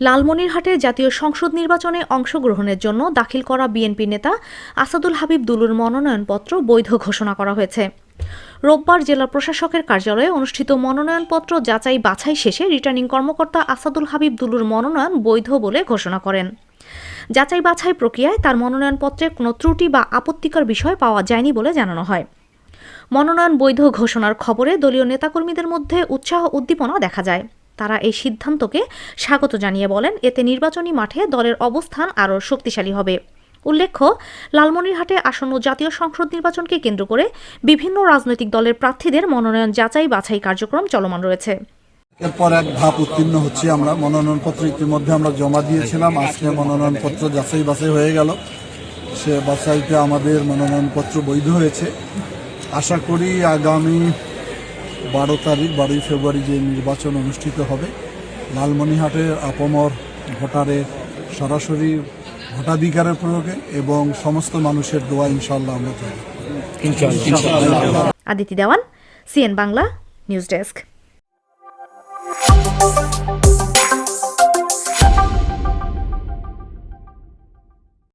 লালমনিরহাটে জাতীয় সংসদ নির্বাচনে অংশগ্রহণের জন্য দাখিল করা বিএনপি নেতা আসাদুল হাবিব দুলুর মনোনয়নপত্র বৈধ ঘোষণা করা হয়েছে। রোববার জেলা প্রশাসকের কার্যালয়ে অনুষ্ঠিত মনোনয়নপত্র যাচাই বাছাই শেষে রিটার্নিং কর্মকর্তা আসাদুল হাবিব দুলুর মনোনয়ন বৈধ বলে ঘোষণা করেন। যাচাই বাছাই প্রক্রিয়ায় তার মনোনয়নপত্রে কোনো ত্রুটি বা আপত্তিকর বিষয় পাওয়া যায়নি বলে জানানো হয়। মনোনয়ন বৈধ ঘোষণার খবরে দলীয় নেতাকর্মীদের মধ্যে উৎসাহ উদ্দীপনা দেখা যায়। তারা এই সিদ্ধান্তকে স্বাগত জানিয়ে বলেন, এতে নির্বাচনী মাঠে দলের অবস্থান আরও শক্তিশালী হবে। উল্লেখ্য, লালমনিরহাটে আসন্ন জাতীয় সংসদ নির্বাচনকে কেন্দ্র করে বিভিন্ন রাজনৈতিক দলের প্রার্থীদের মনোনয়ন যাচাই বাছাই কার্যক্রম চলমান রয়েছে। এরপর এক ধাপ উত্তীর্ণ হচ্ছে আমরা। মনোনয়নপত্র ইতিমধ্যে আমরা জমা দিয়েছিলাম। আজকে মনোনয়নপত্র যাচাই বাছাই হয়ে গেল। সে বাছাইতে আমাদের মনোনয়নপত্র বৈধ হয়েছে। আশা করি আগামী বারো তারিখ বারোই ফেব্রুয়ারি যে নির্বাচন অনুষ্ঠিত হবে লালমনিহাটের আপমর ভোটারের সরাসরি ভোটাধিকারের প্রয়োগে এবং সমস্ত মানুষের দোয়া ইনশাল্লাহ আমরা চাই Aditi Dewan CN Bangla news desk.